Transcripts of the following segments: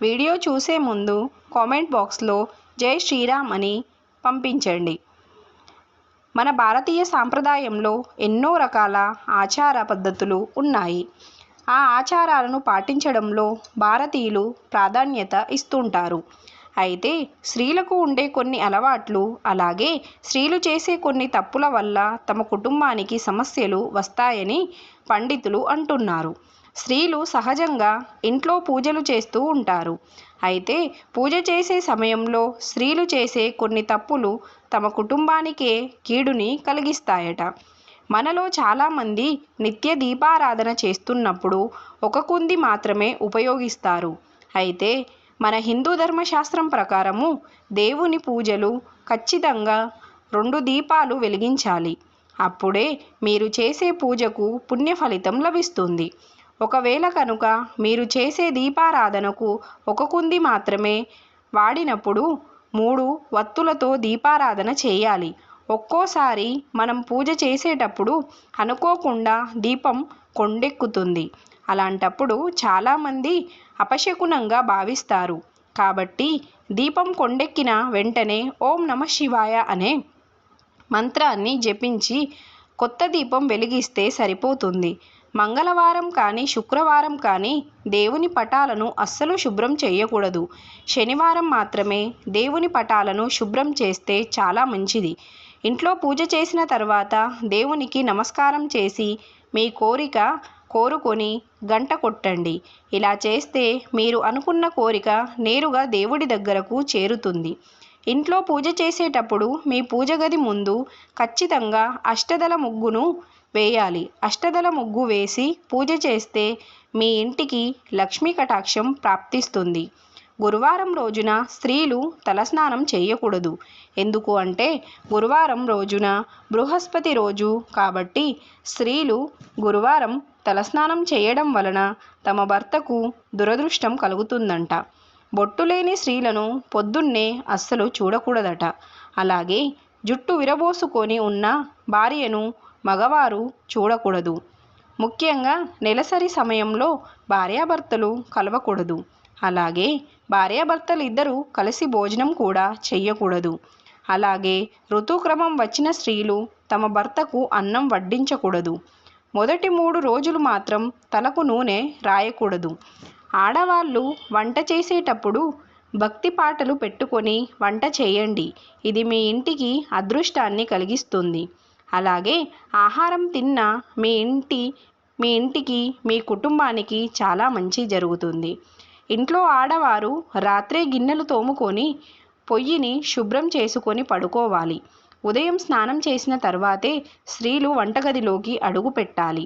Video చూసే ముందు comment బాక్స్లో జై శ్రీరామ్ అని పంపించండి. మన భారతీయ సాంప్రదాయంలో ఎన్నో రకాల ఆచార పద్ధతులు ఉన్నాయి. ఆ ఆచారాలను పాటించడంలో భారతీయులు ప్రాధాన్యత ఇస్తుంటారు. అయితే స్త్రీలకు ఉండే కొన్ని అలవాట్లు అలాగే స్త్రీలు చేసే కొన్ని తప్పుల వల్ల తమ కుటుంబానికి సమస్యలు వస్తాయని పండితులు అంటున్నారు. స్త్రీలు సహజంగా ఇంట్లో పూజలు చేస్తూ ఉంటారు. అయితే పూజ చేసే సమయంలో స్త్రీలు చేసే కొన్ని తప్పులు తమ కుటుంబానికే కీడుని కలిగిస్తాయట. మనలో చాలామంది నిత్య దీపారాధన చేస్తున్నప్పుడు ఒక కుంది మాత్రమే ఉపయోగిస్తారు. అయితే మన హిందూ ధర్మశాస్త్రం ప్రకారము దేవుని పూజలు ఖచ్చితంగా రెండు దీపాలు వెలిగించాలి. అప్పుడే మీరు చేసే పూజకు పుణ్య ఫలితం లభిస్తుంది. ఒకవేళ కనుక మీరు చేసే దీపారాధనకు ఒక కుంది మాత్రమే వాడినప్పుడు మూడు వత్తులతో దీపారాధన చేయాలి. ఒక్కోసారి మనం పూజ చేసేటప్పుడు అనుకోకుండా దీపం కొండెక్కుతుంది. అలాంటప్పుడు చాలామంది అపశకునంగా భావిస్తారు. కాబట్టి దీపం కొండెక్కిన వెంటనే ఓం నమ శివాయ అనే మంత్రాన్ని జపించి కొత్త దీపం వెలిగిస్తే సరిపోతుంది. మంగళవారం కానీ శుక్రవారం కానీ దేవుని పటాలను అస్సలు శుభ్రం చేయకూడదు. శనివారం మాత్రమే దేవుని పటాలను శుభ్రం చేస్తే చాలా మంచిది. ఇంట్లో పూజ చేసిన తర్వాత దేవునికి నమస్కారం చేసి మీ కోరిక కోరుకొని గంట కొట్టండి. ఇలా చేస్తే మీరు అనుకున్న కోరిక నేరుగా దేవుడి దగ్గరకు చేరుతుంది. ఇంట్లో పూజ చేసేటప్పుడు మీ పూజ గది ముందు ఖచ్చితంగా అష్టదల ముగ్గును వేయాలి. అష్టదల ముగ్గు వేసి పూజ చేస్తే మీ ఇంటికి లక్ష్మీ కటాక్షం ప్రాప్తిస్తుంది. గురువారం రోజున స్త్రీలు తలస్నానం చేయకూడదు. ఎందుకు అంటే గురువారం రోజున బృహస్పతి రోజు కాబట్టి స్త్రీలు గురువారం తలస్నానం చేయడం వలన తమ భర్తకు దురదృష్టం కలుగుతుందంట. బొట్టు లేని స్త్రీలను పొద్దున్నే అస్సలు చూడకూడదట. అలాగే జుట్టు విరబోసుకొని ఉన్న భార్యను మగవారు చూడకూడదు. ముఖ్యంగా నెలసరి సమయంలో భార్యాభర్తలు కలవకూడదు. అలాగే భార్యాభర్తలు ఇద్దరూ కలిసి భోజనం కూడా చెయ్యకూడదు. అలాగే ఋతుక్రమం వచ్చిన స్త్రీలు తమ భర్తకు అన్నం వడ్డించకూడదు. మొదటి మూడు రోజులు మాత్రం తలకు నూనె రాయకూడదు. ఆడవాళ్ళు వంట చేసేటప్పుడు భక్తి పాటలు పెట్టుకొని వంట చేయండి. ఇది మీ ఇంటికి అదృష్టాన్ని కలిగిస్తుంది. అలాగే ఆహారం తిన్న మీ ఇంటి మీ ఇంటికి మీ కుటుంబానికి చాలా మంచి జరుగుతుంది. ఇంట్లో ఆడవారు రాత్రే గిన్నెలు తోముకొని పొయ్యిని శుభ్రం చేసుకొని పడుకోవాలి. ఉదయం స్నానం చేసిన తర్వాతే స్త్రీలు వంటగదిలోకి అడుగు పెట్టాలి.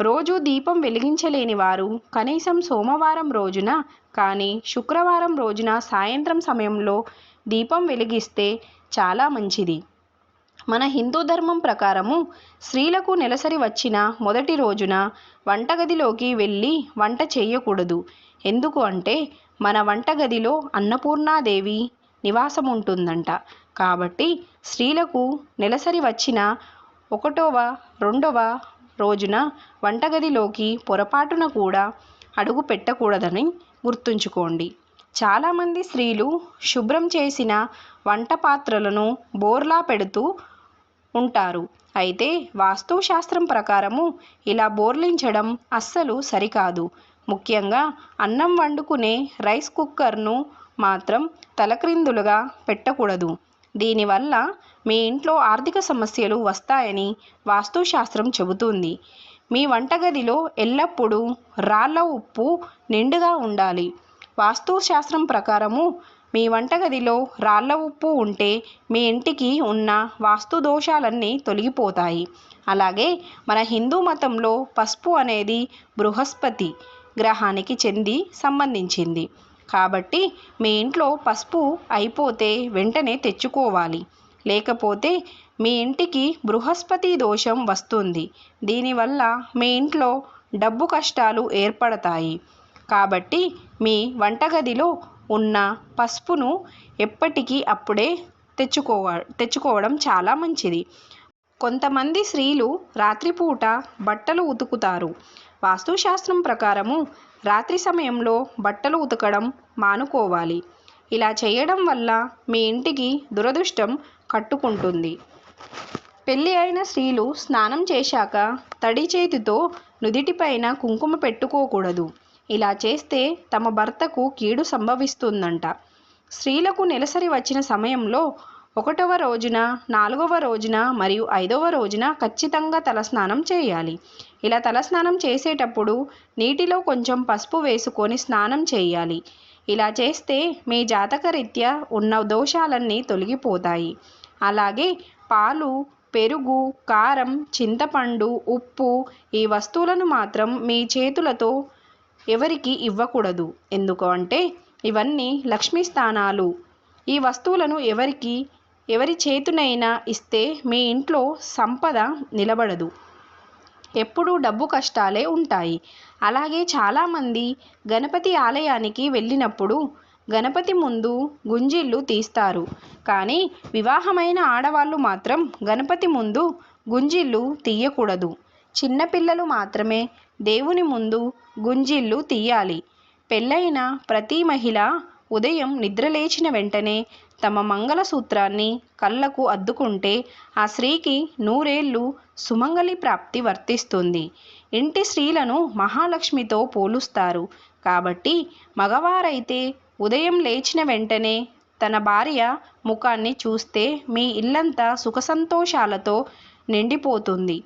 రోజు దీపం వెలిగించలేని వారు కనీసం సోమవారం రోజున కానీ శుక్రవారం రోజున సాయంత్రం సమయంలో దీపం వెలిగిస్తే చాలా మంచిది. మన హిందూ ధర్మం ప్రకారము స్త్రీలకు నెలసరి వచ్చిన మొదటి రోజున వంటగదిలోకి వెళ్ళి వంట చేయకూడదు. ఎందుకు అంటే మన వంటగదిలో అన్నపూర్ణాదేవి నివాసం ఉంటుందంట కాబట్టి స్త్రీలకు నెలసరి వచ్చిన ఒకటవ రెండవ రోజున వంటగదిలోకి పొరపాటున కూడా అడుగు పెట్టకూడదని గుర్తుంచుకోండి. చాలామంది స్త్రీలు శుభ్రం చేసిన వంట పాత్రలను బోర్లా పెడుతూ ఉంటారు. అయితే వాస్తుశాస్త్రం ప్రకారము ఇలా బోర్లించడం అస్సలు సరికాదు. ముఖ్యంగా అన్నం వండుకునే రైస్ కుక్కర్ను మాత్రం తలక్రిందులుగా పెట్టకూడదు. దీనివల్ల మీ ఇంట్లో ఆర్థిక సమస్యలు వస్తాయని వాస్తుశాస్త్రం చెబుతుంది. మీ వంటగదిలో ఎల్లప్పుడూ రాళ్ళ ఉప్పు నిండుగా ఉండాలి. వాస్తుశాస్త్రం ప్రకారము మీ వంటగదిలో రాళ్ళ ఉప్పు ఉంటే మీ ఇంటికి ఉన్న వాస్తు దోషాలన్నీ తొలగిపోతాయి. అలాగే మన హిందూ మతంలో పసుపు అనేది బృహస్పతి గ్రహానికి చెంది సంబంధించింది. కాబట్టి మీ ఇంట్లో పసుపు అయిపోతే వెంటనే తెచ్చుకోవాలి. లేకపోతే మీ ఇంటికి బృహస్పతి దోషం వస్తుంది. దీనివల్ల మీ ఇంట్లో డబ్బు కష్టాలు ఏర్పడతాయి. కాబట్టి మీ వంటగదిలో ఉన్న పసుపును ఎప్పటికీ అప్పుడే తెచ్చుకోవ తెచ్చుకోవడం చాలా మంచిది. కొంతమంది స్త్రీలు రాత్రిపూట బట్టలు ఉతుకుతారు. వాస్తుశాస్త్రం ప్రకారము రాత్రి సమయంలో బట్టలు ఉతకడం మానుకోవాలి. ఇలా చేయడం వల్ల మీ ఇంటికి దురదృష్టం కట్టుకుంటుంది. పెళ్ళి అయిన స్త్రీలు స్నానం చేశాక తడి చేతితో నుదిటిపైన కుంకుమ పెట్టుకోకూడదు. ఇలా చేస్తే తమ భర్తకు కీడు సంభవిస్తుందంట. స్త్రీలకు నెలసరి వచ్చిన సమయంలో ఒకటవ రోజున నాలుగవ రోజున మరియు ఐదవ రోజున ఖచ్చితంగా తలస్నానం చేయాలి. ఇలా తలస్నానం చేసేటప్పుడు నీటిలో కొంచెం పసుపు వేసుకొని స్నానం చేయాలి. ఇలా చేస్తే మీ జాతకరీత్యా ఉన్న దోషాలన్నీ తొలగిపోతాయి. అలాగే పాలు పెరుగు కారం చింతపండు ఉప్పు ఈ వస్తువులను మాత్రం మీ చేతులతో ఎవరికి ఇవ్వకూడదు. ఎందుకు అంటే ఇవన్నీ లక్ష్మీ స్థానాలు. ఈ వస్తువులను ఎవరికి ఎవరి చేతునైనా ఇస్తే మీ ఇంట్లో సంపద నిలబడదు. ఎప్పుడూ డబ్బు కష్టాలే ఉంటాయి. అలాగే చాలామంది గణపతి ఆలయానికి వెళ్ళినప్పుడు గణపతి ముందు గుంజిళ్ళు తీస్తారు. కానీ వివాహమైన ఆడవాళ్ళు మాత్రం గణపతి ముందు గుంజిళ్ళు తీయకూడదు. చిన్నపిల్లలు మాత్రమే దేవుని ముందు గుంజిళ్ళు తీయాలి. పెళ్ళైన ప్రతి మహిళ ఉదయం నిద్రలేచిన వెంటనే తమ మంగళసూత్రాన్ని కళ్ళకు అద్దుకుంటే ఆ స్త్రీకి నూరేళ్ళు సుమంగళి ప్రాప్తి వర్తిస్తుంది. ఇంటి స్త్రీలను మహాలక్ష్మితో పోలుస్తారు. కాబట్టి మగవారైతే ఉదయం లేచిన వెంటనే తన భార్య ముఖాన్ని చూస్తే మీ ఇల్లంతా సుఖసంతోషాలతో నిండిపోతుంది.